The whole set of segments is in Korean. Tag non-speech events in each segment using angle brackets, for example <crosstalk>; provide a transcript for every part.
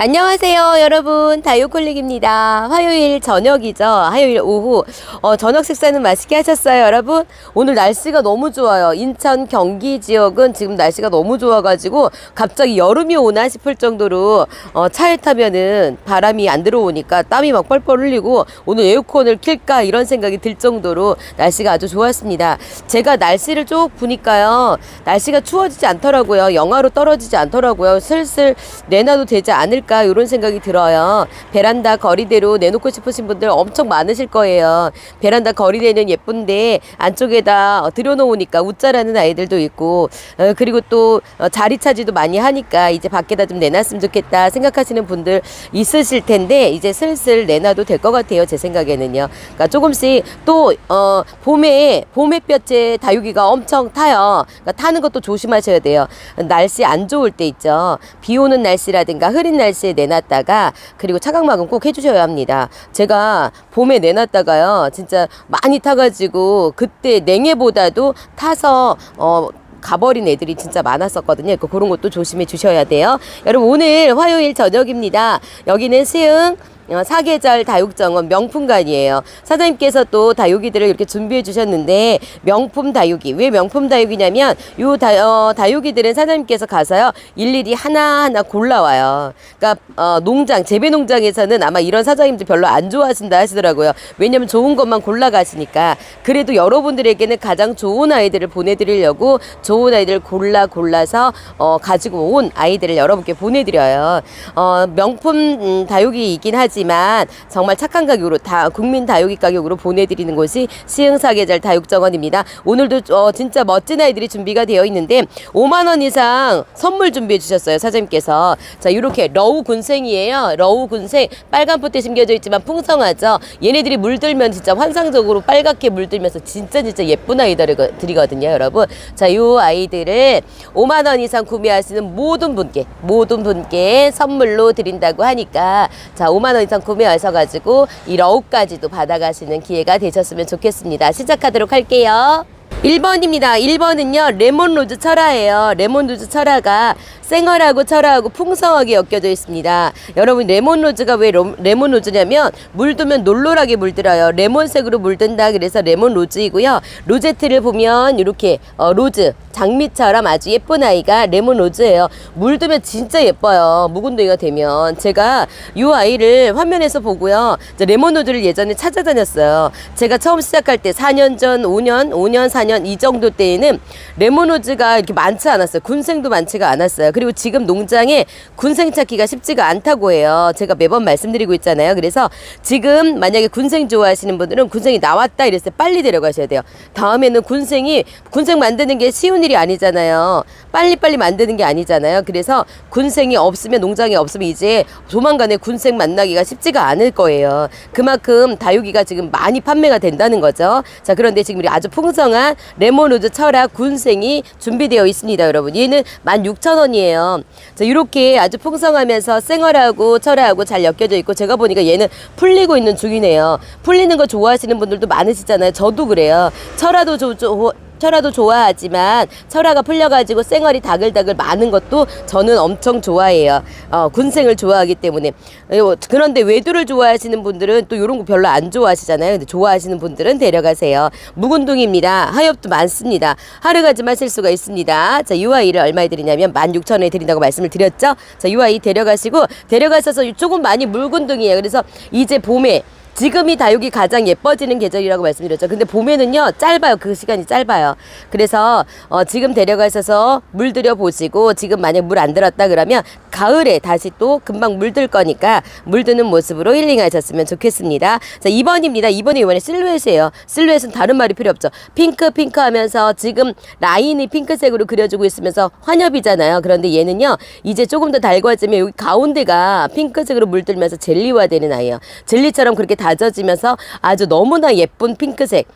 안녕하세요, 여러분. 다이오콜릭입니다. 화요일 저녁이죠. 화요일 오후. 어, 저녁 식사는 맛있게 하셨어요, 여러분? 오늘 날씨가 너무 좋아요. 인천, 경기 지역은 지금 날씨가 너무 좋아 가지고 갑자기 여름이 오나 싶을 정도로 어, 차에 타면은 바람이 안 들어오니까 땀이 막 뻘뻘 흘리고 오늘 에어컨을 킬까 이런 생각이 들 정도로 날씨가 아주 좋았습니다. 제가 날씨를 쭉 보니까요. 날씨가 추워지지 않더라고요. 영하로 떨어지지 않더라고요. 슬슬 내놔도 되지 않을 까 이런 생각이 들어요. 베란다 거리대로 내놓고 싶으신 분들 엄청 많으실 거예요. 베란다 거리대는 예쁜데 안쪽에다 어, 들여놓으니까 웃자라는 아이들도 있고 어, 그리고 또 어, 자리 차지도 많이 하니까 이제 밖에다 좀 내놨으면 좋겠다 생각하시는 분들 있으실 텐데 이제 슬슬 내놔도 될 것 같아요. 제 생각에는요. 그러니까 조금씩 또 어, 봄에 봄햇볕에 다육이가 엄청 타요. 그러니까 타는 것도 조심하셔야 돼요. 날씨 안 좋을 때 있죠. 비 오는 날씨라든가 흐린 날씨 에 내놨다가 그리고 차각막은 꼭 해주셔야 합니다. 제가 봄에 내놨다가요. 진짜 많이 타가지고 그때 냉해보다도 타서 어 가버린 애들이 진짜 많았었거든요. 그 그런 것도 조심해 주셔야 돼요. 여러분 오늘 화요일 저녁입니다. 여기는 어, 사계절 다육정원 명품관이에요. 사장님께서 또 다육이들을 이렇게 준비해 주셨는데 명품 다육이 왜 명품 다육이냐면 요 다, 어, 다육이들은 사장님께서 가서요 일일이 하나하나 골라와요. 그러니까 어, 농장 재배 농장에서는 아마 이런 사장님들 별로 안 좋아하신다 하시더라고요. 왜냐면 좋은 것만 골라 가시니까 그래도 여러분들에게는 가장 좋은 아이들을 보내드리려고 좋은 아이들 골라 골라서 어, 가지고 온 아이들을 여러분께 보내드려요. 어, 명품 음, 다육이이긴 하지 만 정말 착한 가격으로 다 국민 다육이 가격으로 보내드리는 곳이 시흥사계절 다육정원입니다. 오늘도 어, 진짜 멋진 아이들이 준비가 되어 있는데 5만 원 이상 선물 준비해 주셨어요 사장님께서. 자 이렇게 러우 군생이에요. 러우 군생 빨간 포대 심겨져 있지만 풍성하죠. 얘네들이 물들면 진짜 환상적으로 빨갛게 물들면서 진짜 진짜 예쁜 아이들이거든요 여러분. 자이 아이들을 5만 원 이상 구매하시는 모든 분께 모든 분께 선물로 드린다고 하니까 자 5만 원 이상 구매하셔가지고 이 러우까지도 받아가시는 기회가 되셨으면 좋겠습니다. 시작하도록 할게요. 1번입니다. 1번은요, 레몬로즈 철화예요. 레몬로즈 철화가 쌩얼하고 철화하고 풍성하게 엮여져 있습니다. 여러분, 레몬로즈가 왜 로- 레몬로즈냐면, 물두면 놀놀하게 물들어요. 레몬색으로 물든다. 그래서 레몬로즈이고요. 로제트를 보면, 이렇게, 어, 로즈, 장미처럼 아주 예쁜 아이가 레몬로즈예요. 물두면 진짜 예뻐요. 묵은둥이가 되면. 제가 이 아이를 화면에서 보고요. 저 레몬로즈를 예전에 찾아다녔어요. 제가 처음 시작할 때 4년 전, 5년, 5년, 4년 이 정도 때에는 레몬로즈가 이렇게 많지 않았어요. 군생도 많지가 않았어요. 그리고 지금 농장에 군생 찾기가 쉽지가 않다고 해요. 제가 매번 말씀드리고 있잖아요. 그래서 지금 만약에 군생 좋아하시는 분들은 군생이 나왔다 이랬을 때 빨리 데려가셔야 돼요. 다음에는 군생이 군생 만드는 게 쉬운 일이 아니잖아요. 빨리빨리 만드는 게 아니잖아요. 그래서 군생이 없으면 농장에 없으면 이제 조만간에 군생 만나기가 쉽지가 않을 거예요. 그만큼 다육이가 지금 많이 판매가 된다는 거죠. 자, 그런데 지금 우리 아주 풍성한 레몬우드 철학 군생이 준비되어 있습니다, 여러분. 얘는 16,000원이에요. 자, 이렇게 아주 풍성하면서 쌩얼하고 철하고 잘 엮여져 있고 제가 보니까 얘는 풀리고 있는 중이네요. 풀리는 거 좋아하시는 분들도 많으시잖아요. 저도 그래요. 철화도 조, 조, 철화도 좋아하지만 철화가 풀려가지고 쌩얼이 다글다글 많은 것도 저는 엄청 좋아해요. 어, 군생을 좋아하기 때문에. 어, 그런데 외두를 좋아하시는 분들은 또 이런 거 별로 안 좋아하시잖아요. 근데 좋아하시는 분들은 데려가세요. 묵은둥입니다. 하엽도 많습니다. 하루 가지만 쓸 수가 있습니다. 자, 이 아이를 얼마에 드리냐면 16,000원에 드린다고 말씀을 드렸죠. 자, 이 아이 데려가시고 데려가셔서 조금 많이 묽은둥이에요. 그래서 이제 봄에 지금이 다육이 가장 예뻐지는 계절이라고 말씀드렸죠. 근데 봄에는요, 짧아요. 그 시간이 짧아요. 그래서, 어, 지금 데려가셔서 물 들여 보시고, 지금 만약 물 안 들었다 그러면, 가을에 다시 또 금방 물들 거니까, 물 드는 모습으로 힐링하셨으면 좋겠습니다. 자, 2번입니다. 2번이 이번에 실루엣이에요. 실루엣은 다른 말이 필요 없죠. 핑크, 핑크 하면서 지금 라인이 핑크색으로 그려지고 있으면서 환엽이잖아요. 그런데 얘는요, 이제 조금 더 달궈지면 여기 가운데가 핑크색으로 물들면서 젤리화 되는 아이예요. 젤리처럼 그렇게 다 져지면서 아주 너무나 예쁜 핑크색.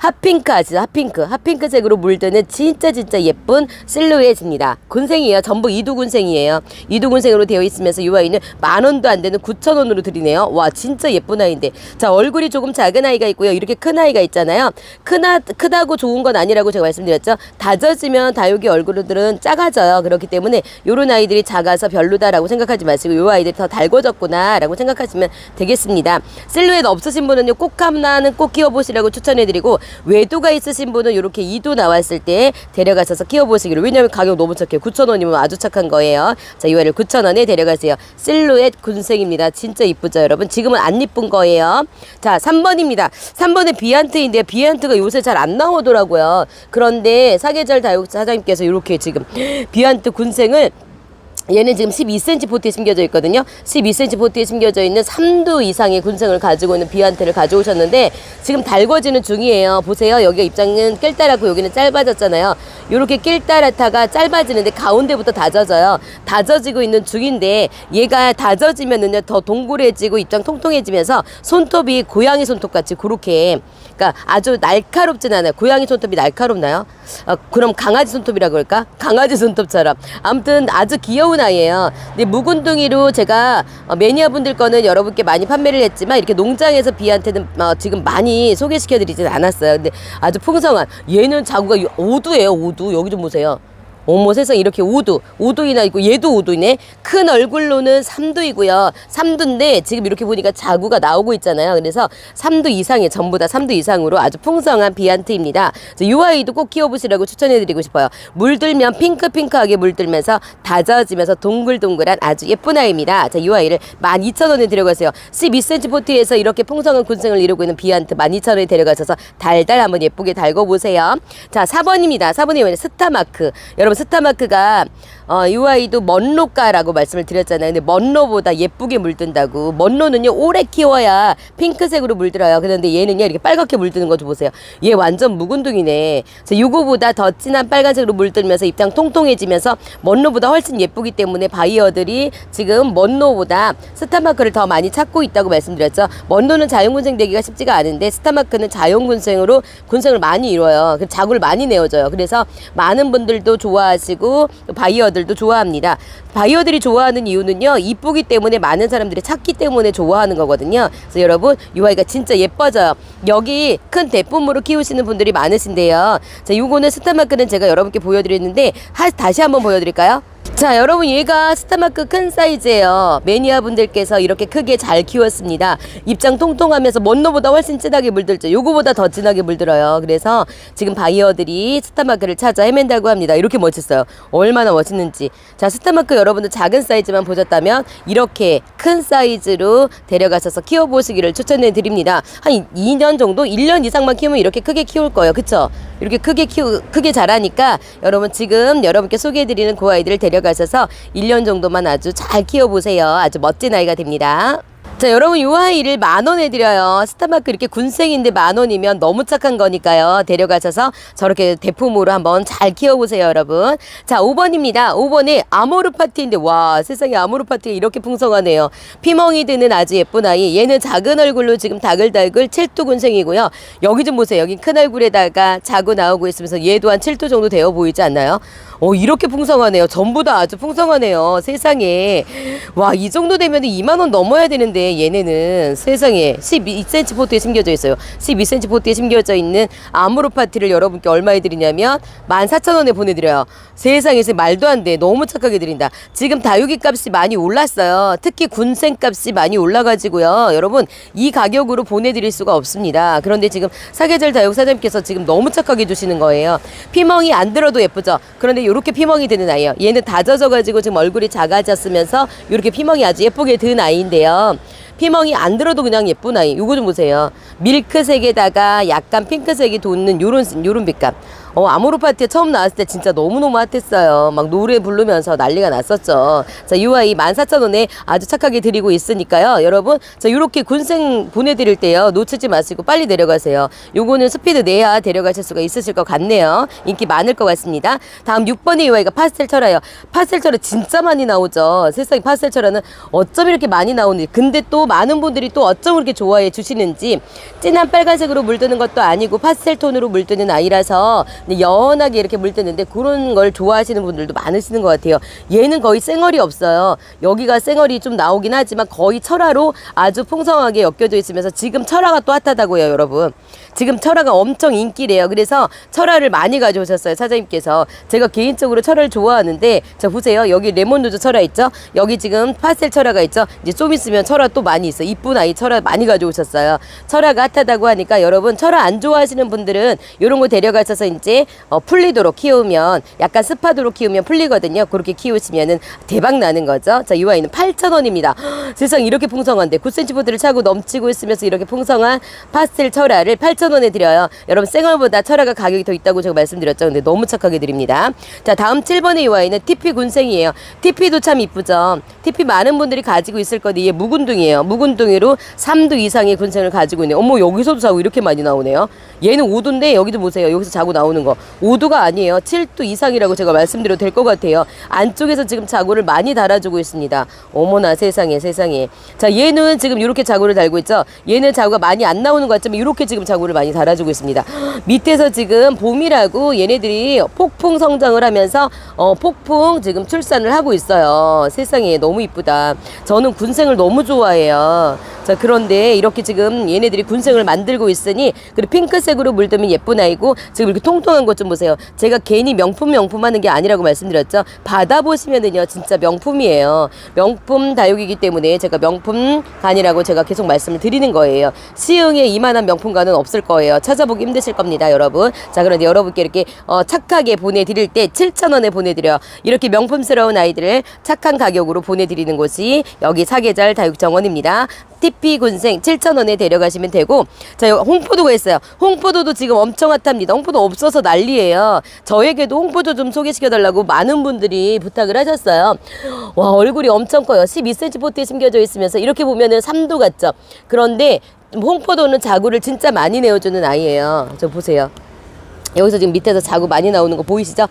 핫핑크 아시죠? 핫핑크. 핫핑크색으로 물드는 진짜 진짜 예쁜 실루엣입니다. 군생이에요. 전부 이두 군생이에요. 이두 군생으로 되어 있으면서 이 아이는 만 원도 안 되는 9천 원으로 드리네요. 와 진짜 예쁜 아이인데. 자 얼굴이 조금 작은 아이가 있고요. 이렇게 큰 아이가 있잖아요. 크나 크다고 좋은 건 아니라고 제가 말씀드렸죠. 다져지면 다육이 얼굴들은 작아져요. 그렇기 때문에 요런 아이들이 작아서 별로다라고 생각하지 마시고 요 아이들이 더 달궈졌구나라고 생각하시면 되겠습니다. 실루엣 없으신 분은요 꼭 하나는 꼭 키워보시라고 추천해드리고 외도가 있으신 분은 이렇게 2도 나왔을 때 데려가셔서 키워보시기로. 왜냐면 가격 너무 착해요. 9,000원이면 아주 착한 거예요. 자 이거를 9,000원에 데려가세요. 실루엣 군생입니다. 진짜 이쁘죠 여러분? 지금은 안 이쁜 거예요. 자 3번입니다. 3번은 비안트인데 비안트가 요새 잘 안 나오더라고요. 그런데 사계절 다육 사장님께서 이렇게 지금 <gasps> 비안트 군생을 얘는 지금 12cm 포트에 심겨져 있거든요. 12cm 포트에 심겨져 있는 3두 이상의 군생을 가지고 있는 비안테를 가져오셨는데 지금 달궈지는 중이에요. 보세요. 여기가 입장은 낄따랗고 여기는 짧아졌잖아요. 이렇게 낄따랗다가 짧아지는데 가운데부터 다져져요. 다져지고 있는 중인데 얘가 다져지면은요 더 동그래지고 입장 통통해지면서 손톱이 고양이 손톱 같이 그렇게 그러니까 아주 날카롭진 않아요. 고양이 손톱이 날카롭나요? 어, 그럼 강아지 손톱이라 그럴까? 강아지 손톱처럼. 아무튼 아주 귀여운 아이예요. 근데 묵은둥이로 제가 어, 매니아분들 거는 여러분께 많이 판매를 했지만 이렇게 농장에서 비한테는 어, 지금 많이 소개시켜드리진 않았어요. 근데 아주 풍성한 얘는 자구가 오두예요. 오두 여기 좀 보세요. 어머 세상 이렇게 우두 우두이나 있고 얘도 우두이네. 큰 얼굴로는 삼두이고요. 삼두인데 지금 이렇게 보니까 자구가 나오고 있잖아요. 그래서 삼두 이상이 전부 다 삼두 이상으로 아주 풍성한 비안트입니다. 이 아이도 꼭 키워보시라고 추천해드리고 싶어요. 물들면 핑크핑크하게 물들면서 다져지면서 동글동글한 아주 예쁜 아이입니다. 자 이 아이를 12,000원에 데려가세요. 12cm 포트에서 이렇게 풍성한 군생을 이루고 있는 비안트 12,000원에 데려가셔서 달달 한번 예쁘게 달궈보세요. 자 4번입니다. 4번이 스타마크. 여러분 스타마크가 어, 이 아이도 먼로가라고 말씀을 드렸잖아요. 근데 먼로보다 예쁘게 물든다고. 먼로는요 오래 키워야 핑크색으로 물들어요. 그런데 얘는요 이렇게 빨갛게 물드는 거 좀 보세요. 얘 완전 묵은둥이네. 요거보다 더 진한 빨간색으로 물들면서 입장 통통해지면서 먼로보다 훨씬 예쁘기 때문에 바이어들이 지금 먼로보다 스타마크를 더 많이 찾고 있다고 말씀드렸죠. 먼로는 자연군생 되기가 쉽지가 않은데 스타마크는 자연군생으로 군생을 많이 이뤄요. 그 자구를 많이 내어줘요. 그래서 많은 분들도 좋아 하시고 바이어들도 좋아합니다. 바이어들이 좋아하는 이유는요, 이쁘기 때문에 많은 사람들이 찾기 때문에 좋아하는 거거든요. 그래서 여러분, 이 아이가 진짜 예뻐져요. 여기 큰 대품으로 키우시는 분들이 많으신데요. 자, 요거는 스타마크는 제가 여러분께 보여드렸는데, 하, 다시 한번 보여드릴까요? 자, 여러분 얘가 스타마크 큰 사이즈예요. 매니아 분들께서 이렇게 크게 잘 키웠습니다. 입장 통통하면서 먼노보다 훨씬 진하게 물들죠. 요거보다 더 진하게 물들어요. 그래서 지금 바이어들이 스타마크를 찾아 헤맨다고 합니다. 이렇게 멋있어요. 얼마나 멋있는지. 자, 스타마크 여러분들 작은 사이즈만 보셨다면 이렇게 큰 사이즈로 데려가셔서 키워보시기를 추천해 드립니다. 한 2년 정도, 1년 이상만 키우면 이렇게 크게 키울 거예요. 그쵸? 이렇게 크게 키우, 크게 자라니까 여러분 지금 여러분께 소개해 드리는 그 아이들을 데려가 셔서 1년 정도만 아주 잘 키워보세요. 아주 멋진 아이가 됩니다. 자, 여러분, 이 아이를 만 원에 드려요. 스타마크 이렇게 군생인데 만 원이면 너무 착한 거니까요. 데려가셔서 저렇게 대품으로 한번 잘 키워보세요, 여러분. 자, 5번입니다. 5번에 아모르 파티인데, 와, 세상에 아모르 파티가 이렇게 풍성하네요. 피멍이 드는 아주 예쁜 아이. 얘는 작은 얼굴로 지금 다글다글 7두 군생이고요. 여기 좀 보세요. 여기 큰 얼굴에다가 자구 나오고 있으면서 얘도 한 7두 정도 되어 보이지 않나요? 어, 이렇게 풍성하네요. 전부 다 아주 풍성하네요. 세상에. 와, 이 정도 되면 2만원 넘어야 되는데, 얘네는 세상에 12cm 포트에 심겨져 있어요. 12cm 포트에 심겨져 있는 아모르 파티를 여러분께 얼마에 드리냐면, 14,000원에 보내드려요. 세상에 말도 안 돼. 너무 착하게 드린다. 지금 다육이 값이 많이 올랐어요. 특히 군생 값이 많이 올라가지고요. 여러분, 이 가격으로 보내드릴 수가 없습니다. 그런데 지금 사계절 다육 사장님께서 지금 너무 착하게 주시는 거예요. 피멍이 안 들어도 예쁘죠? 그런데 이렇게 피멍이 드는 아이예요. 얘는 다져져가지고 지금 얼굴이 작아졌으면서 이렇게 피멍이 아주 예쁘게 든 아이인데요. 피멍이 안 들어도 그냥 예쁜 아이. 요거 좀 보세요. 밀크색에다가 약간 핑크색이 돋는 요런 요런 빛감. 어, 아모르 파티에 처음 나왔을 때 진짜 너무너무 핫했어요. 막 노래 부르면서 난리가 났었죠. 자, 이 아이 14,000원에 아주 착하게 드리고 있으니까요. 여러분, 자, 요렇게 군생 보내드릴 때요. 놓치지 마시고 빨리 내려가세요. 요거는 스피드 내야 데려가실 수가 있으실 것 같네요. 인기 많을 것 같습니다. 다음 6번의 이 아이가 파스텔 철화예요. 파스텔 철화 진짜 많이 나오죠. 세상에 파스텔 철화는 어쩜 이렇게 많이 나오는지. 근데 또 많은 분들이 또 어쩜 그렇게 좋아해 주시는지 진한 빨간색으로 물드는 것도 아니고 파스텔 톤으로 물드는 아이라서 근데 연하게 이렇게 물드는데 그런 걸 좋아하시는 분들도 많으시는 것 같아요. 얘는 거의 쌩얼이 없어요. 여기가 쌩얼이 좀 나오긴 하지만 거의 철화로 아주 풍성하게 엮여져 있으면서 지금 철화가 또 핫하다고요, 여러분. 지금 철화가 엄청 인기래요. 그래서 철화를 많이 가져오셨어요, 사장님께서. 제가 개인적으로 철화를 좋아하는데, 자, 보세요. 여기 레몬누드 철화 있죠? 여기 지금 파스텔 철화가 있죠? 이제 좀 있으면 철화 또 많이 있어. 이쁜 아이 철화 많이 가져오셨어요. 철화가 핫하다고 하니까 여러분, 철화 안 좋아하시는 분들은 이런 거 데려가셔서 이제 어, 풀리도록 키우면, 약간 습하도록 키우면 풀리거든요. 그렇게 키우시면은 대박 나는 거죠. 자, 이 아이는 8,000원입니다. <gasps> 세상 이렇게 풍성한데 9cm 보드를 차고 넘치고 있으면서 이렇게 풍성한 파스텔 철화를 8,000원에 드려요. 여러분 생얼보다 철화가 가격이 더 있다고 제가 말씀드렸죠. 근데 너무 착하게 드립니다. 자, 다음 7번의 이 아이는 TP 군생이에요. TP도 참 이쁘죠. TP 많은 분들이 가지고 있을 건데 얘 묵은둥이에요. 묵은둥이로 3도 이상의 군생을 가지고 있네요. 어머, 여기서도 자고 이렇게 많이 나오네요. 얘는 5도인데 여기도 보세요. 여기서 자고 나오는 거. 5도가 아니에요. 7도 이상이라고 제가 말씀드려도 될 것 같아요. 안쪽에서 지금 자고를 많이 달아주고 있습니다. 어머나 세상에 세상에. 자 얘는 지금 이렇게 자고를 달고 있죠. 얘는 자고가 많이 안 나오는 것 같지만 이렇게 지금 자고를 많이 달아주고 있습니다. <gasps> 밑에서 지금 봄이라고 얘네들이 폭풍 성장을 하면서 어, 폭풍 지금 출산을 하고 있어요. 세상에 너무 이쁘다. 저는 군생을 너무 좋아해요. 자 그런데 이렇게 지금 얘네들이 군생을 만들고 있으니 그리고 핑크색으로 물들면 예쁜 아이고 지금 이렇게 통통한 것 좀 보세요. 제가 괜히 명품 명품 하는 게 아니라고 말씀드렸죠. 받아 보시면은요 진짜 명품이에요. 명품 다육이기 때문에 제가 명품 간이라고 제가 계속 말씀을 드리는 거예요. 시흥에 이만한 명품 간은 없을 거예요. 찾아보기 힘드실 겁니다, 여러분. 자 그런데 여러분께 이렇게 어, 착하게 보내드릴 때 7,000원에 보내드려 이렇게 명품스러운 아이들을 착한 가격으로 보내드리는 곳이 여기 사계절 다육정원입니다. TP 군생 7,000원에 데려가시면 되고 자 여기 홍포도가 있어요. 홍포도도 지금 엄청 핫합니다. 홍포도 없어서 난리예요. 저에게도 홍포도 좀 소개시켜 달라고 많은 분들이 부탁을 하셨어요. 와 얼굴이 엄청 커요. 12cm 포트에 심겨져 있으면서 이렇게 보면은 3도 같죠. 그런데 홍포도는 자구를 진짜 많이 내어주는 아이예요. 저 보세요. 여기서 지금 밑에서 자구 많이 나오는 거 보이시죠?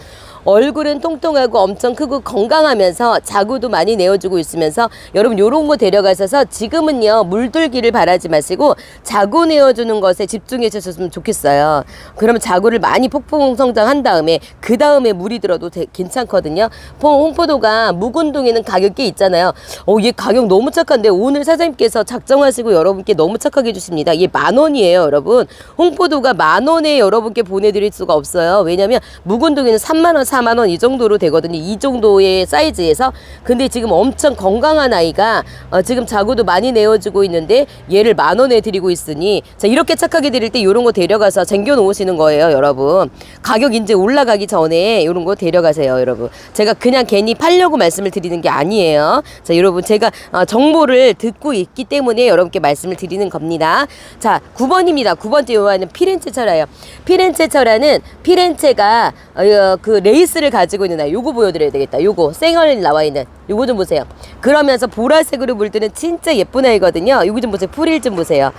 얼굴은 통통하고 엄청 크고 건강하면서 자구도 많이 내어주고 있으면서 여러분 요런 거 데려가셔서 지금은요 물들기를 바라지 마시고 자구 내어주는 것에 집중해 주셨으면 좋겠어요. 그러면 자구를 많이 폭풍 성장한 다음에 그 다음에 물이 들어도 되- 괜찮거든요. 홍- 홍포도가 묵은둥이는 가격이 있잖아요. 어, 얘 가격 너무 착한데 오늘 사장님께서 작정하시고 여러분께 너무 착하게 해주십니다. 얘 만 원이에요, 여러분. 홍포도가 만 원에 여러분께 보내드릴 수가 없어요. 왜냐면 묵은둥이는 3만 원, 4 만원 이 정도로 되거든요. 이 정도의 사이즈에서. 근데 지금 엄청 건강한 아이가 어, 지금 자구도 많이 내어주고 있는데 얘를 만 원에 드리고 있으니 자 이렇게 착하게 드릴 때 이런 거 데려가서 쟁겨 놓으시는 거예요, 여러분. 가격 이제 올라가기 전에 이런 거 데려가세요, 여러분. 제가 그냥 괜히 팔려고 말씀을 드리는 게 아니에요. 자, 여러분 제가 어, 정보를 듣고 있기 때문에 여러분께 말씀을 드리는 겁니다. 자, 9번입니다. 9번째 요한은 피렌체 철화예요. 피렌체 철화는 피렌체가 어, 그 레이 스를 가지고 있는 아이. 요거 보여드려야 되겠다. 요거 생얼 나와 있는 요거 좀 보세요. 그러면서 보라색으로 물드는 진짜 예쁜 아이거든요. 요거 좀 보세요. 풀일 좀 보세요.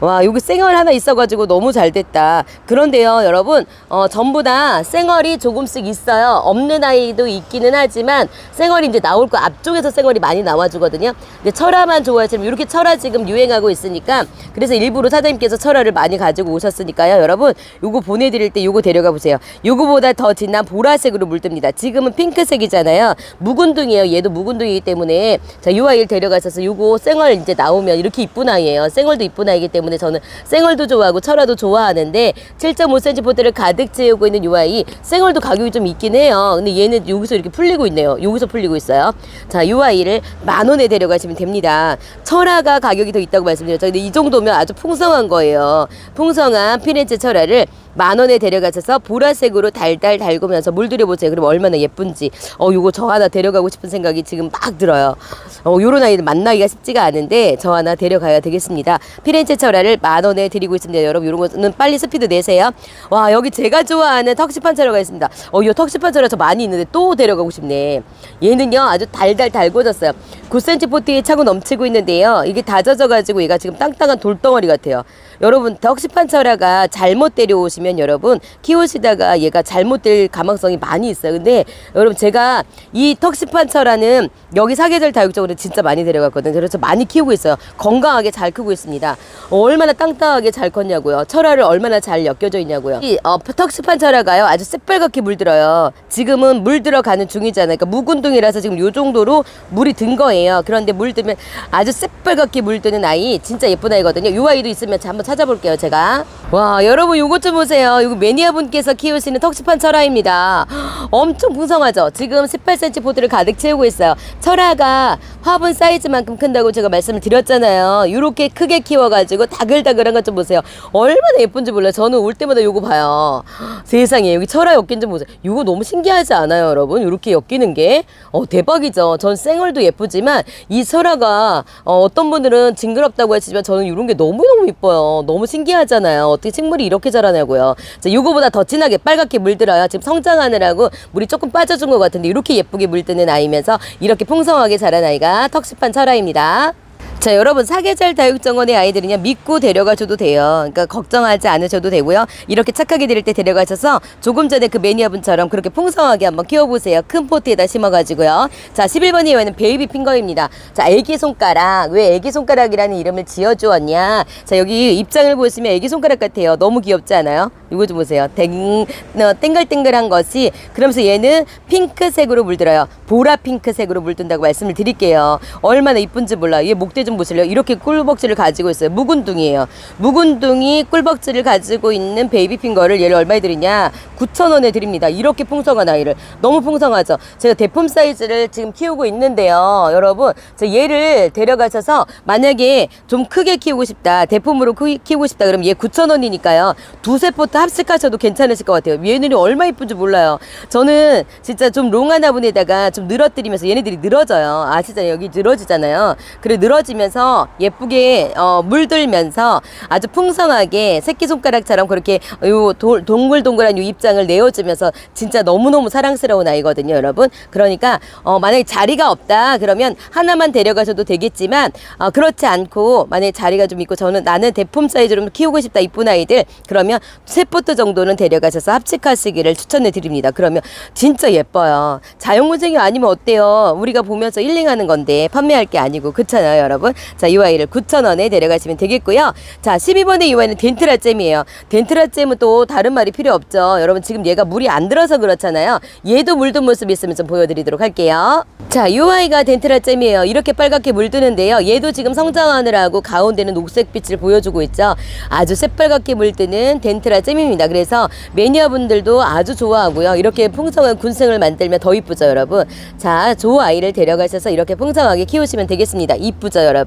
와, 여기 쌩얼 하나 있어가지고 너무 잘 됐다. 그런데요, 여러분, 어, 전부 다 쌩얼이 조금씩 있어요. 없는 아이도 있기는 하지만 쌩얼이 이제 나올 거 앞쪽에서 쌩얼이 많이 나와주거든요. 근데 철화만 좋아하시면 이렇게 철화 지금 유행하고 있으니까 그래서 일부러 사장님께서 철화를 많이 가지고 오셨으니까요, 여러분, 요거 보내드릴 때 요거 데려가 보세요. 요거보다 더 진한 보라색으로 물듭니다. 지금은 핑크색이잖아요. 묵은둥이에요. 얘도 묵은둥이기 때문에 자, 요 아이를 데려가셔서 요거 쌩얼 이제 나오면 이렇게 이쁜 아이예요. 쌩얼도 이쁜 아이기 때문에 저는 쌩얼도 좋아하고 철화도 좋아하는데 7.5cm 포트를 가득 채우고 있는 요 아이 쌩얼도 가격이 좀 있긴 해요. 근데 얘는 여기서 이렇게 풀리고 있네요. 여기서 풀리고 있어요. 자, 요 아이를 만 원에 데려가시면 됩니다. 철화가 가격이 더 있다고 말씀드렸죠. 근데 이 정도면 아주 풍성한 거예요. 풍성한 피렌체 철화를 만 원에 데려가셔서 보라색으로 달달 달구면서 물들여 보세요. 그럼 얼마나 예쁜지. 어, 요거 저 하나 데려가고 싶은 생각이 지금 막 들어요. 어, 요런 아이는 만나기가 쉽지가 않은데 저 하나 데려가야 되겠습니다. 피렌체 철화를 만 원에 드리고 있습니다. 여러분, 요런 거는 빨리 스피드 내세요. 와, 여기 제가 좋아하는 턱시판 철화가 있습니다. 어, 요 턱시판 철화 저 많이 있는데 또 데려가고 싶네. 얘는요, 아주 달달 달궈졌어요. 9cm 포트에 차고 넘치고 있는데요. 이게 다 젖어가지고 얘가 지금 땅땅한 돌덩어리 같아요. 여러분, 덕시판 철화가 잘못 데려오시면 여러분 키우시다가 얘가 잘못될 가망성이 많이 있어요. 근데 여러분 제가 이 턱시판철라는 여기 사계절 다육적으로 진짜 많이 데려갔거든요. 그래서 많이 키우고 있어요. 건강하게 잘 크고 있습니다. 어, 얼마나 땅땅하게 잘 컸냐고요. 철화를 얼마나 잘 엮여져 있냐고요. 이 어, 턱시판철화가요 아주 새빨갛게 물들어요. 지금은 물 들어가는 중이잖아요. 그러니까 묵은둥이라서 지금 요 정도로 물이 든 거예요. 그런데 물 들면 아주 새빨갛게 물드는 아이 진짜 예쁜 아이거든요. 요 아이도 있으면 한번 찾아볼게요. 제가 와 여러분 요것 좀 보세요. 이거 매니아 분께서 키우시는 턱시판 철화입니다. 엄청 풍성하죠. 지금 18cm 포트를 가득 채우고 있어요. 철화가 화분 사이즈만큼 큰다고 제가 말씀을 드렸잖아요. 이렇게 크게 키워가지고 다글다글한 것 좀 보세요. 얼마나 예쁜지 몰라요. 저는 올 때마다 요거 봐요. 세상에 여기 철화 엮인 좀 보세요. 이거 너무 신기하지 않아요, 여러분? 이렇게 엮이는 게 어, 대박이죠. 전 생얼도 예쁘지만 이 철화가 어, 어떤 분들은 징그럽다고 하시지만 저는 이런 게 너무 너무 이뻐요. 너무 신기하잖아요. 어떻게 식물이 이렇게 자라냐고요. 자, 요거보다 더 진하게 빨갛게 물들어요. 지금 성장하느라고 물이 조금 빠져준 것 같은데 이렇게 예쁘게 물드는 아이면서 이렇게 풍성하게 자란 아이가 턱시판 철화입니다. 자, 여러분 사계절 다육정원의 아이들은요 믿고 데려가셔도 돼요. 그러니까 걱정하지 않으셔도 되고요. 이렇게 착하게 데릴 때 데려가셔서 조금 전에 그 매니아분처럼 그렇게 풍성하게 한번 키워보세요. 큰 포트에다 심어가지고요. 자, 11번의 이와는 베이비 핑거입니다. 자, 애기 손가락. 왜 애기 손가락이라는 이름을 지어주었냐? 자, 여기 입장을 보시면 애기 손가락 같아요. 너무 귀엽지 않아요? 이거 좀 보세요. 땡, 어, 땡글땡글한 것이 그러면서 얘는 핑크색으로 물들어요. 보라 핑크색으로 물든다고 말씀을 드릴게요. 얼마나 이쁜지 몰라요. 얘 목대 좀 보실래요? 이렇게 꿀벅지를 가지고 있어요. 묵은둥이에요. 묵은둥이 꿀벅지를 가지고 있는 베이비 핑거를 얘를 얼마에 드리냐? 9,000원에 드립니다. 이렇게 풍성한 아이를. 너무 풍성하죠? 제가 대품 사이즈를 지금 키우고 있는데요. 여러분, 저 얘를 데려가셔서 만약에 좀 크게 키우고 싶다. 대품으로 크- 키우고 싶다. 그럼 얘 9,000원이니까요. 두세 포트 합식하셔도 괜찮으실 것 같아요. 얘들이 얼마 이쁜지 몰라요. 저는 진짜 좀 롱한 화분에다가 좀 늘어뜨리면서 얘네들이 늘어져요. 아시잖아요. 여기 늘어지잖아요. 그래 늘어지면 서 예쁘게 어, 물들면서 아주 풍성하게 새끼손가락처럼 그렇게 요 돌- 동글동글한 요 입장을 내어주면서 진짜 너무너무 사랑스러운 아이거든요, 여러분. 그러니까 어, 만약에 자리가 없다 그러면 하나만 데려가셔도 되겠지만 어, 그렇지 않고 만약에 자리가 좀 있고 저는 나는 대품 사이즈로 키우고 싶다 이쁜 아이들 그러면 세 포트 정도는 데려가셔서 합식하시기를 추천해 드립니다. 그러면 진짜 예뻐요. 자연군생이 아니면 어때요? 우리가 보면서 힐링하는 건데 판매할 게 아니고 그렇잖아요, 여러분. 자, 이 아이를 9,000원에 데려가시면 되겠고요. 자, 12번의 이 아이는 덴트라 잼이에요. 덴트라 잼은 또 다른 말이 필요 없죠. 여러분 지금 얘가 물이 안 들어서 그렇잖아요. 얘도 물든 모습 있으면 좀 보여드리도록 할게요. 자, 이 아이가 덴트라 잼이에요. 이렇게 빨갛게 물드는데요. 얘도 지금 성장하느라고 가운데는 녹색빛을 보여주고 있죠. 아주 새빨갛게 물드는 덴트라 잼입니다. 그래서 매니아분들도 아주 좋아하고요. 이렇게 풍성한 군생을 만들면 더 이쁘죠, 여러분. 자, 조 아이를 데려가셔서 이렇게 풍성하게 키우시면 되겠습니다. 이쁘죠, 여러분?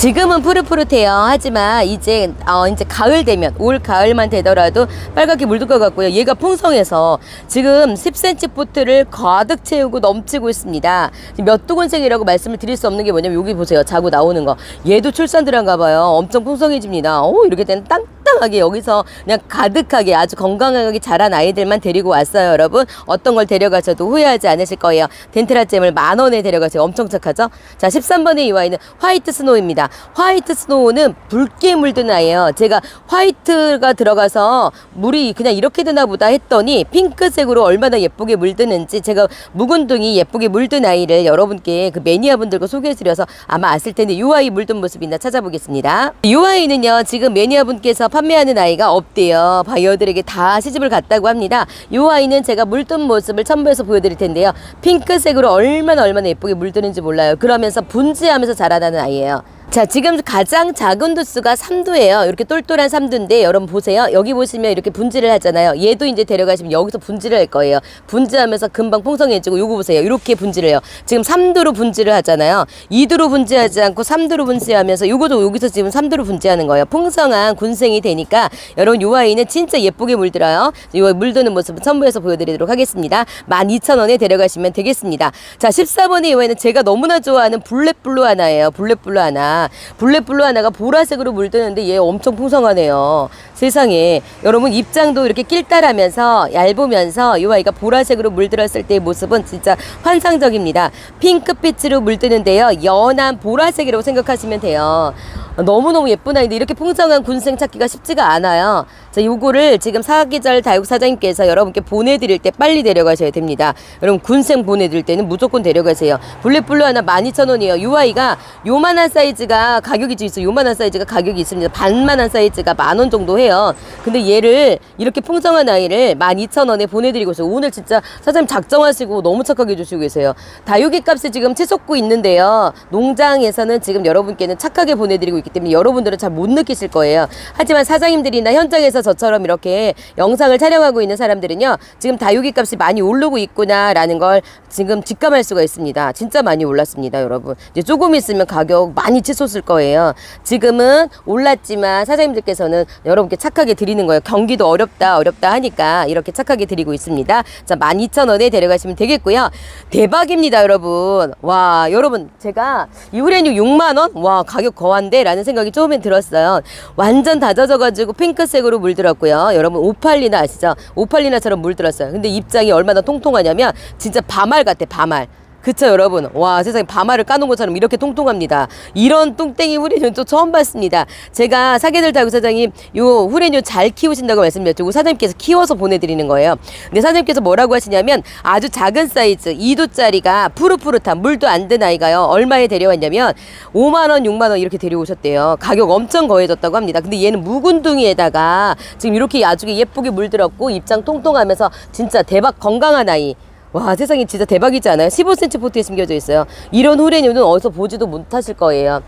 지금은 푸릇푸릇해요. 하지만 이제 어 이제 가을 되면 올 가을만 되더라도 빨갛게 물들 것 같고요. 얘가 풍성해서 지금 10cm 포트를 가득 채우고 넘치고 있습니다. 몇 두근생이라고 말씀을 드릴 수 없는 게 뭐냐면 여기 보세요. 자고 나오는 거. 얘도 출산 들어가 봐요. 엄청 풍성해집니다. 오 이렇게 되는 땅땅하게 여기서 그냥 가득하게 아주 건강하게 자란 아이들만 데리고 왔어요, 여러분. 어떤 걸 데려가셔도 후회하지 않으실 거예요. 덴트라 잼을 만 원에 데려가세요. 엄청 착하죠? 자, 13번의 이 아이는 화이트 스노우입니다. 화이트 스노우는 붉게 물든 아이예요. 제가 화이트가 들어가서 물이 그냥 이렇게 드나 보다 했더니 핑크색으로 얼마나 예쁘게 물드는지 제가 묵은둥이 예쁘게 물든 아이를 여러분께 그 매니아분들과 소개해드려서 아마 아실 텐데 이 아이 물든 모습이나 찾아보겠습니다. 이 아이는요 지금 매니아분께서 판매하는 아이가 없대요. 바이어들에게 다 시집을 갔다고 합니다. 이 아이는 제가 물든 모습을 첨부해서 보여드릴 텐데요. 핑크색으로 얼마나 얼마나 예쁘게 물드는지 몰라요. 그러면서 분지하면서 자라나는 아이예요. 자, 지금 가장 작은 두수가 3두예요. 이렇게 똘똘한 3두인데 여러분 보세요. 여기 보시면 이렇게 분지를 하잖아요. 얘도 이제 데려가시면 여기서 분지를 할 거예요. 분지하면서 금방 풍성해지고 요거 보세요. 이렇게 분지를 해요. 지금 3두로 분지를 하잖아요. 2두로 분지하지 않고 3두로 분지하면서 요거도 여기서 지금 3두로 분지하는 거예요. 풍성한 군생이 되니까 여러분 요 아이는 진짜 예쁘게 물들어요. 요 물드는 모습을 첨부해서 보여드리도록 하겠습니다. 12,000원에 데려가시면 되겠습니다. 자, 14번의 요 아이는 제가 너무나 좋아하는 블랙블루 하나예요. 블랙블루 하나. 블랙블루 하나가 보라색으로 물드는데 얘 엄청 풍성하네요. 세상에. 여러분 입장도 이렇게 낄따라면서 얇으면서 이 아이가 보라색으로 물들었을 때의 모습은 진짜 환상적입니다. 핑크빛으로 물드는데요. 연한 보라색이라고 생각하시면 돼요. 너무너무 예쁜 아이인데 이렇게 풍성한 군생 찾기가 쉽지가 않아요. 자, 요거를 지금 사계절 다육 사장님께서 여러분께 보내드릴 때 빨리 데려가셔야 됩니다. 여러분 군생 보내드릴 때는 무조건 데려가세요. 블랙블루 하나 12,000원이에요. 요 아이가 요만한 사이즈가 가격이 좀 있어요. 요만한 사이즈가 가격이 있습니다. 반만한 사이즈가 만 원 정도 해요. 근데 얘를 이렇게 풍성한 아이를 12,000원에 보내드리고 있어요. 오늘 진짜 사장님 작정하시고 너무 착하게 해주시고 계세요. 다육이 값이 지금 치솟고 있는데요. 농장에서는 지금 여러분께는 착하게 보내드리고 있기 때문에 여러분들은 잘 못 느끼실 거예요. 하지만 사장님들이나 현장에서 저처럼 이렇게 영상을 촬영하고 있는 사람들은요. 지금 다육이 값이 많이 오르고 있구나 라는 걸 지금 직감할 수가 있습니다. 진짜 많이 올랐습니다, 여러분. 이제 조금 있으면 가격 많이 치솟 을 거예요. 지금은 올랐지만 사장님들께서는 여러분께 착하게 드리는 거예요. 경기도 어렵다, 어렵다 하니까 이렇게 착하게 드리고 있습니다. 자, 12,000원에 데려가시면 되겠고요. 대박입니다, 여러분. 와, 여러분, 제가 이후레뉴 6만원? 와, 가격 거한데? 라는 생각이 처음엔 들었어요. 완전 다 젖어가지고 핑크색으로 물들었고요. 여러분, 오팔리나 아시죠? 오팔리나처럼 물들었어요. 근데 입장이 얼마나 통통하냐면, 진짜 밤알 같아, 밤알. 그쵸 여러분? 와 세상에 밤알을 까놓은 것처럼 이렇게 통통합니다. 이런 뚱땡이 후레뉴 또 처음 봤습니다. 제가 사계절 다육 사장님 요 후레뉴 잘 키우신다고 말씀드렸죠. 사장님께서 키워서 보내드리는 거예요. 근데 사장님께서 뭐라고 하시냐면 아주 작은 사이즈 2도짜리가 푸릇푸릇한 물도 안 든 아이가요. 얼마에 데려왔냐면 5만원 6만원 이렇게 데려오셨대요. 가격 엄청 거해졌다고 합니다. 근데 얘는 묵은둥이에다가 지금 이렇게 아주 예쁘게 물들었고 입장 통통하면서 진짜 대박 건강한 아이 와 세상에 진짜 대박이지 않아요? 15cm 포트에 심겨져 있어요. 이런 후레뉴는 어디서 보지도 못하실 거예요.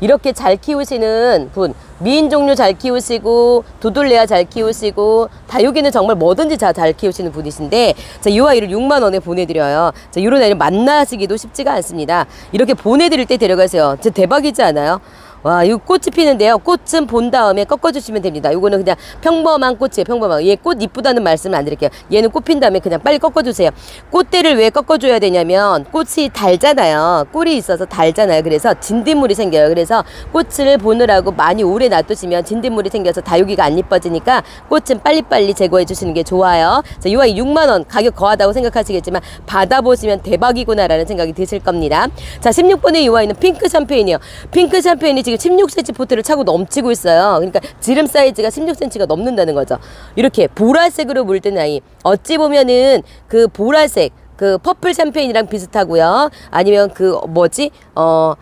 이렇게 잘 키우시는 분, 미인 종류 잘 키우시고, 두들레아 잘 키우시고, 다육이는 정말 뭐든지 다 잘 키우시는 분이신데, 자, 이 아이를 6만 원에 보내드려요. 자, 이런 아이를 만나시기도 쉽지가 않습니다. 이렇게 보내드릴 때 데려가세요. 진짜 대박이지 않아요? 와, 이 꽃이 피는데요. 꽃은 본 다음에 꺾어주시면 됩니다. 이거는 그냥 평범한 꽃이에요. 평범한. 얘 꽃 이쁘다는 말씀을 안 드릴게요. 얘는 꽃 핀 다음에 그냥 빨리 꺾어주세요. 꽃대를 왜 꺾어줘야 되냐면 꽃이 달잖아요. 꿀이 있어서 달잖아요. 그래서 진딧물이 생겨요. 그래서 꽃을 보느라고 많이 오래 놔두시면 진딧물이 생겨서 다육이가 안 이뻐지니까 꽃은 빨리빨리 제거해 주시는 게 좋아요. 자, 이 아이 6만 원 가격 거하다고 생각하시겠지만 받아보시면 대박이구나라는 생각이 드실 겁니다. 자, 16번의 이 아이는 핑크 샴페인이요. 핑크 샴페인이 지금 16cm 포트를 차고 넘치고 있어요. 그러니까 지름 사이즈가 16cm가 넘는다는 거죠. 이렇게 보라색으로 물든 아이. 어찌 보면은 그 보라색 그 퍼플 샴페인이랑 비슷하고요. 아니면 그 뭐지? 어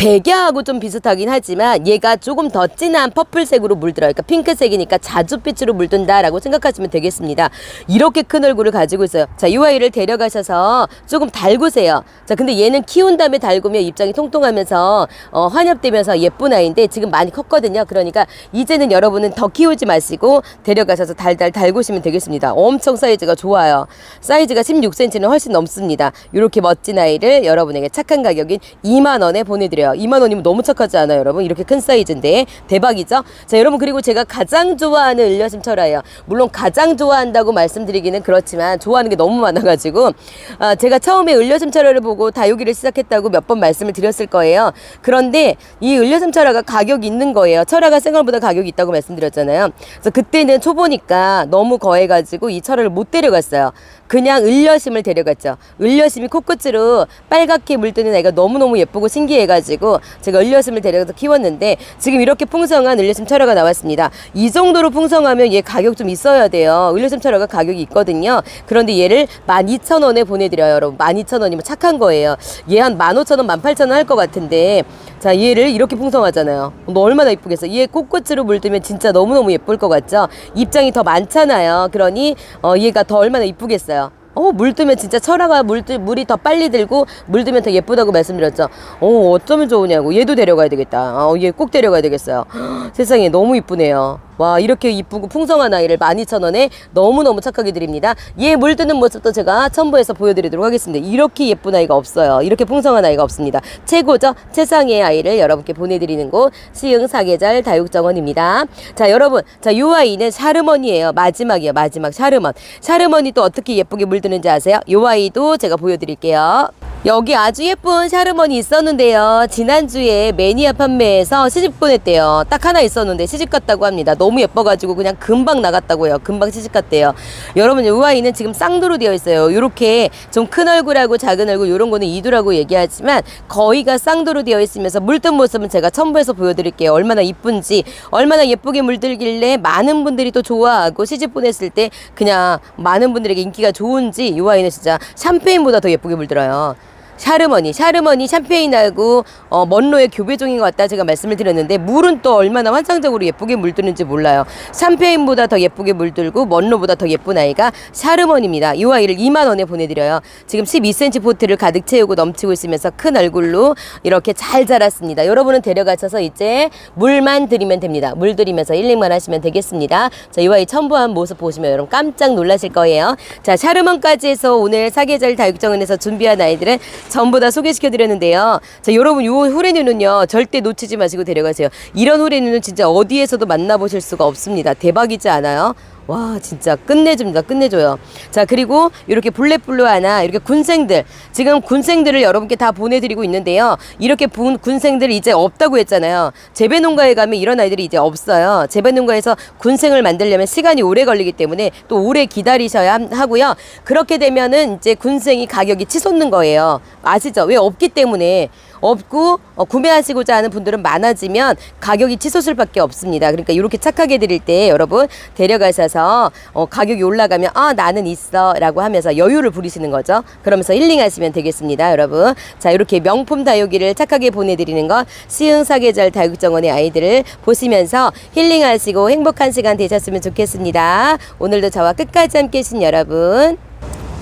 백야하고 좀 비슷하긴 하지만 얘가 조금 더 진한 퍼플색으로 물들어요. 그러니까 핑크색이니까 자주빛으로 물든다라고 생각하시면 되겠습니다. 이렇게 큰 얼굴을 가지고 있어요. 자, 이 아이를 데려가셔서 조금 달구세요. 자, 근데 얘는 키운 다음에 달구면 입장이 통통하면서 어, 환엽되면서 예쁜 아이인데 지금 많이 컸거든요. 그러니까 이제는 여러분은 더 키우지 마시고 데려가셔서 달달 달구시면 되겠습니다. 엄청 사이즈가 좋아요. 사이즈가 16cm는 훨씬 넘습니다. 이렇게 멋진 아이를 여러분에게 착한 가격인 2만 원에 보내 드려요 2만 원이면 너무 착하지 않아요, 여러분? 이렇게 큰 사이즈인데 대박이죠? 자, 여러분 그리고 제가 가장 좋아하는 을려심 철화예요. 물론 가장 좋아한다고 말씀드리기는 그렇지만 좋아하는 게 너무 많아가지고 아, 제가 처음에 을려심 철화를 보고 다육이를 시작했다고 몇 번 말씀을 드렸을 거예요. 그런데 이 을려심 철화가 가격이 있는 거예요. 철화가 생활보다 가격이 있다고 말씀드렸잖아요. 그래서 그때는 초보니까 너무 거해가지고 이 철화를 못 데려갔어요. 그냥 을려심을 데려갔죠. 을려심이 코끝으로 빨갛게 물드는 애가 너무너무 예쁘고 신기해가지고 제가 을려심을 데려가서 키웠는데 지금 이렇게 풍성한 을려심 철화가 나왔습니다. 이 정도로 풍성하면 얘 가격 좀 있어야 돼요. 을려심 철화가 가격이 있거든요. 그런데 얘를 12,000원에 보내드려요, 여러분. 12,000원이면 착한 거예요. 얘한 15,000원, 18,000원 할 것 같은데 자, 얘를 이렇게 풍성하잖아요. 너 얼마나 이쁘겠어. 얘 꽃꽃으로 물들면 진짜 너무너무 예쁠 것 같죠? 입장이 더 많잖아요. 그러니, 어, 얘가 더 얼마나 이쁘겠어요. 어, 물 뜨면 진짜 철화가 물, 뜨, 물이 더 빨리 들고 물 뜨면 더 예쁘다고 말씀드렸죠. 어, 어쩌면 좋으냐고. 얘도 데려가야 되겠다. 어, 얘 꼭 데려가야 되겠어요. 헉, <gasps> 세상에 너무 이쁘네요. 와, 이렇게 이쁘고 풍성한 아이를 12,000원에 너무너무 착하게 드립니다. 얘물 뜨는 모습도 제가 첨부해서 보여드리도록 하겠습니다. 이렇게 예쁜 아이가 없어요. 이렇게 풍성한 아이가 없습니다. 최고죠? 최상의 아이를 여러분께 보내드리는 곳 시흥 사계절 다육정원입니다. 자, 여러분. 자, 요 아이는 샤르먼이에요. 마지막이에요. 마지막 샤르먼. 샤르먼이 또 어떻게 예쁘게 물드는지 아세요? 요 아이도 제가 보여드릴게요. 여기 아주 예쁜 샤르먼이 있었는데요. 지난주에 매니아 판매에서 시집 보냈대요. 딱 하나 있었는데 시집 갔다고 합니다. 너무 예뻐가지고 그냥 금방 나갔다고요. 금방 시집 갔대요. 여러분, 이 아이는 지금 쌍도로 되어 있어요. 요렇게 좀 큰 얼굴하고 작은 얼굴 요런 거는 이두라고 얘기하지만 거의가 쌍도로 되어 있으면서 물든 모습은 제가 첨부해서 보여드릴게요. 얼마나 이쁜지, 얼마나 예쁘게 물들길래 많은 분들이 또 좋아하고 시집 보냈을 때 그냥 많은 분들에게 인기가 좋은지 이 아이는 진짜 샴페인보다 더 예쁘게 물들어요. 샤르머니, 샤르머니 샴페인하고 어, 먼로의 교배종인 것 같다 제가 말씀을 드렸는데 물은 또 얼마나 환상적으로 예쁘게 물드는지 몰라요. 샴페인보다 더 예쁘게 물들고 먼로보다 더 예쁜 아이가 샤르머니입니다. 이 아이를 2만 원에 보내드려요. 지금 12cm 포트를 가득 채우고 넘치고 있으면서 큰 얼굴로 이렇게 잘 자랐습니다. 여러분은 데려가셔서 이제 물만 드리면 됩니다. 물 드리면서 힐링만 하시면 되겠습니다. 자, 이 아이 첨부한 모습 보시면 여러분 깜짝 놀라실 거예요. 자, 샤르먼까지 해서 오늘 사계절 다육정원에서 준비한 아이들은 전부 다 소개시켜 드렸는데요. 자, 여러분 요 후레뉴는요. 절대 놓치지 마시고 데려가세요. 이런 후레뉴는 진짜 어디에서도 만나보실 수가 없습니다. 대박이지 않아요? 와 진짜 끝내줍니다. 끝내줘요. 자 그리고 이렇게 블랙블루 하나 이렇게 군생들. 지금 군생들을 여러분께 다 보내드리고 있는데요. 이렇게 분, 군생들 이제 없다고 했잖아요. 재배농가에 가면 이런 아이들이 이제 없어요. 재배농가에서 군생을 만들려면 시간이 오래 걸리기 때문에 또 오래 기다리셔야 함- 하고요. 그렇게 되면은 이제 군생이 가격이 치솟는 거예요. 아시죠? 왜 없기 때문에 없고 어, 구매하시고자 하는 분들은 많아지면 가격이 치솟을 밖에 없습니다. 그러니까 이렇게 착하게 드릴 때 여러분 데려가셔서 어, 가격이 올라가면 아 나는 있어 라고 하면서 여유를 부리시는 거죠. 그러면서 힐링하시면 되겠습니다, 여러분. 자 이렇게 명품 다육이를 착하게 보내드리는 건 시흥 사계절 다육정원의 아이들을 보시면서 힐링하시고 행복한 시간 되셨으면 좋겠습니다. 오늘도 저와 끝까지 함께 해주신 여러분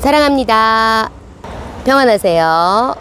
사랑합니다. 평안하세요.